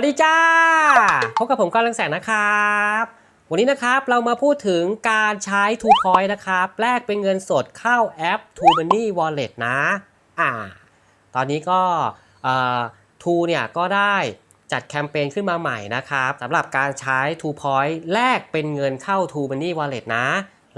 วัสดีจ้า พบกับผมก้อนเรืองแสงนะครับ วันนี้นะครับเรามาพูดถึงการใช้ Two Point นะครับ แลกเป็นเงินสดเข้าแอป Two Money Wallet นะ อ่า ตอนนี้ก็เอ่อ Two เนี่ยก็ได้จัดแคมเปญขึ้นมาใหม่นะครับสำหรับการใช้ Two Point แลกเป็นเงินเข้า Two Money Wallet นะ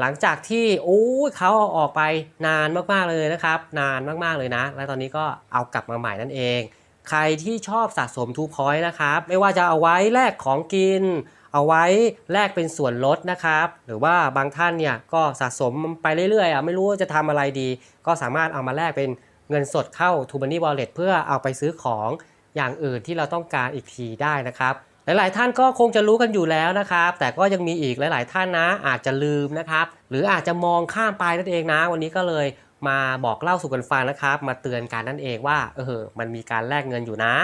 หลังจากที่โอ้เขาเอาออกไปนานมากๆเลยนะครับ นานมากๆเลยนะ และตอนนี้ก็เอากลับมาใหม่นั่นเอง ใครที่ชอบสะสมทูพอยต์นะครับ ไม่ว่าจะเอาไว้แลกของกิน เอาไว้แลกเป็นส่วนลดนะครับ หรือว่าบางท่านเนี่ยก็สะสมไปเรื่อยๆอะไม่รู้ว่าจะทำอะไรดี ก็สามารถเอามาแลกเป็นเงินสดเข้า t ูบันนี่วอลเล็ตเพื่อเอาไปซื้อของอย่างอื่นที่เราต้องการอีกทีได้นะครับ หลายๆ ท่านก็คงจะรู้กันอยู่แล้วนะครับ แต่ก็ยังมีอีกหลาย ๆ ท่านนะอาจจะลืมนะครับ หรืออาจจะมองข้ามไปนั่นเองนะ วันนี้ก็เลย มาบอกเล่าสู่กันฟังนะครับ มาเตือนกันนั่นเองว่าเออมันมีการแลกเงินอยู่นะ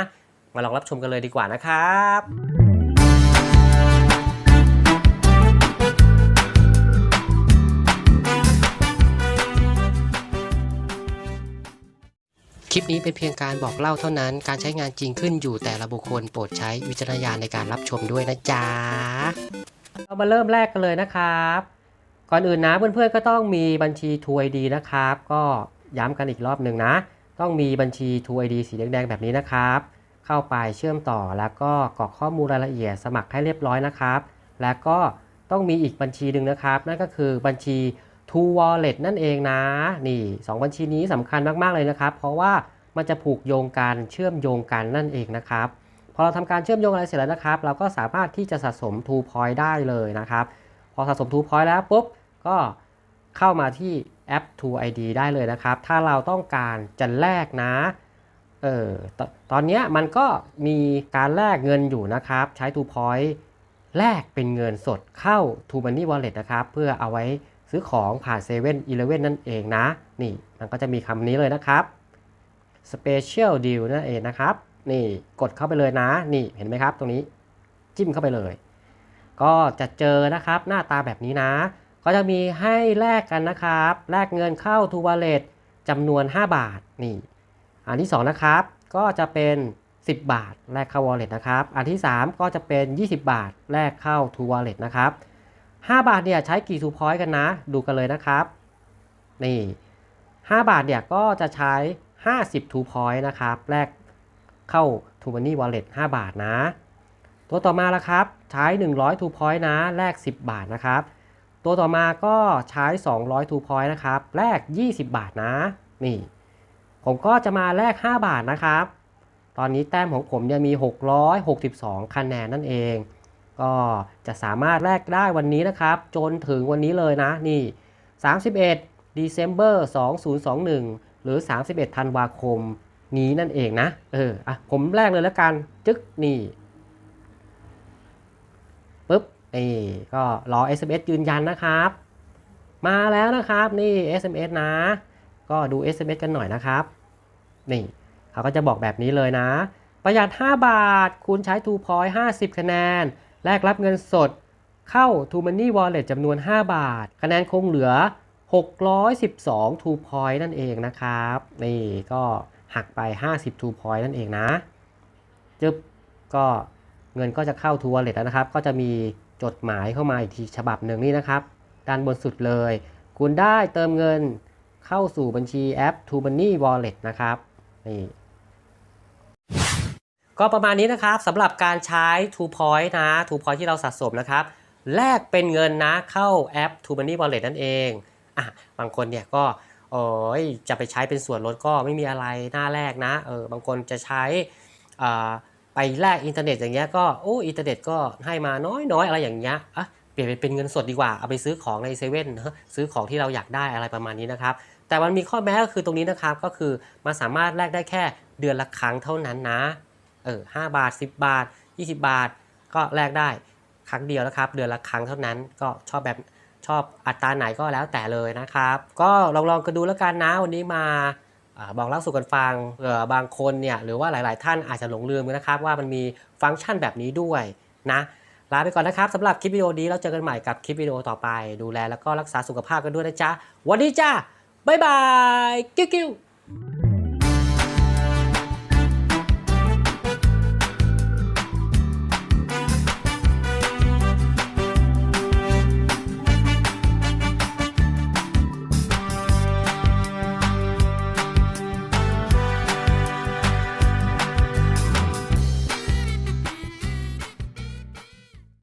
มาลองรับชมกันเลยดีกว่านะครับคลิปนี้เป็นเพียงการบอกเล่าเท่านั้น การใช้งานจริงขึ้นอยู่แต่ละบุคคลโปรดใช้วิจารณญาณในการรับชมด้วยนะจ๊ะ เรามาเริ่มแรกกันเลยนะครับ ก่อนอื่นนะเพื่อนๆก็ต้องมีบัญชี True ID นะครับ ก็ย้ำกันอีกรอบหนึ่งนะ ต้องมีบัญชี True ID สีแดงๆแบบนี้นะครับ เข้าไปเชื่อมต่อแล้วก็กรอกข้อมูลรายละเอียดสมัครให้เรียบร้อยนะครับ แล้วก็ต้องมีอีกบัญชีหนึ่งนะครับ นั่นก็คือบัญชี True Wallet นั่นเองนะ นี่สองบัญชีนี้สำคัญมากๆเลยนะครับ เพราะว่ามันจะผูกโยงกันเชื่อมโยงกันนั่นเองนะครับพอเราทำการเชื่อมโยงอะไรเสร็จแล้วนะครับ เราก็สามารถที่จะสะสม True Point ได้เลยนะครับ พอสะสม True Point แล้วปุ๊บก็เข้ามาที่แอป True ID ได้เลยนะครับ ถ้าเราต้องการจะแลกนะเออตตอนนี้มันก็มีการแลกเงินอยู่นะครับ ใช้ True Point แลกเป็นเงินสดเข้า True Money Wallet นะครับ เพื่อเอาไว้ซื้อของผ่าน7 e เ e ่ e อนั่นเองนะ นี่มันก็จะมีคำนี้เลยนะครับ Special Deal นั่นเองนะครับ นี่กดเข้าไปเลยนะ นี่เห็นไหมครับ ตรงนี้จิ้มเข้าไปเลย ก็จะเจอนะครับหน้าตาแบบนี้นะ ก็จะมีให้แลกกันนะครับ แลกเงินเข้า t ู Wallet จำนวน 5 บาทนี่อันที่ 2 นะครับ ก็จะเป็น 10 บาท แลกเข้า Wallet นะครับ อันที่ 3 ก็จะเป็น 20 บาท แลกเข้า t ู Wallet นะครับ 5 บาทเนี่ยใช้กี่ทูพอยต์กันนะ ดูกันเลยนะครับ นี่ 5 บาทเนี่ยก็จะใช้ 50ทูพอยต์นะครับ แลกเข้า t ู Money Wallet 5บาทนะ ตัวต่อมาละครับ ใช้ 100ทูพอยต์นะ แลก 10 บาทนะครับ ตัวต่อมาก็ใช้ 200ทูพอยต์นะครับ แลก 20 บาทนะ นี่ ผมก็จะมาแลก 5 บาทนะครับ ตอนนี้แต้มของผมเนี่ยมี 662 คะแนนนั่นเอง ก็จะสามารถแลกได้วันนี้นะครับ จนถึงวันนี้เลยนะ นี่ 31 December 2021 หรือ 31 ธันวาคมนี้นั่นเองนะ เออ อะ ผมแลกเลยแล้วกัน จึ๊ก นี่ ปุ๊บนี่ก็รอ SMS ยืนยันนะครับ มาแล้วนะครับนี่ SMS นะ ก็ดู SMS กันหน่อยนะครับ นี่เขาก็จะบอกแบบนี้เลยนะ ประหยัด 5 บาท คุณใช้ True Point 50 คะแนน แลกรับเงินสดเข้า True Money Wallet จำนวน 5 บาท คะแนนคงเหลือ 612 True Point นั่นเองนะครับ นี่ก็หักไป 50 True Point นั่นเองนะจึ๊บก็ เงินก็จะเข้า True Wallet แล้วนะครับ ก็จะมีจดหมายเข้ามาอีกทีฉบับหนึ่งนี่นะครับ ด้านบนสุดเลย คุณได้เติมเงินเข้าสู่บัญชีแอป True Money Wallet นะครับนี่ก็ประมาณนี้นะครับสำหรับการใช้ True Point นะ True Point ที่เราสะสมนะครับ แลกเป็นเงินนะเข้าแอป True Money Wallet นั่นเองอะบางคนเนี่ยก็โอ้ยจะไปใช้เป็นส่วนลดก็ไม่มีอะไรหน้าแรกนะเออบางคนจะใช้อ่า ไปแลกอินเทอร์เน็ตอย่างเงี้ยก็โอ้อินเทอร์เน็ตก็ให้มาน้อยๆอะไรอย่างเงี้ยอะเปลี่ยนเป็นเงินสดดีกว่าเอาไปซื้อของในเซเว่นซื้อของที่เราอยากได้อะไรประมาณนี้นะครับแต่มันมีข้อแม้ก็คือตรงนี้นะครับก็คือมันสามารถแลกได้แค่เดือนละครั้งเท่านั้นนะเออห้าบาท 10 บาท 20 บาท ก็แลกได้ครั้งเดียวนะครับ เดือนละครั้งเท่านั้นก็ชอบแบบชอบอัตราไหนก็แล้วแต่เลยนะครับ ก็ลองลองกันดูแล้วกันนะวันนี้มา บอกเล่าสู่กันฟังเผื่อบางคนเนี่ยหรือว่าหลาย ๆ ท่านอาจจะหลงลืมนะครับว่ามันมีฟังก์ชันแบบนี้ด้วยนะลาไปก่อนนะครับสำหรับคลิปวิดีโอนี้เราเจอกันใหม่กับคลิปวิดีโอต่อไป ดูแลแล้วก็รักษาสุขภาพกันด้วยนะจ๊ะวันนี้จ้าบ๊ายบาย กิ้วกิ้ว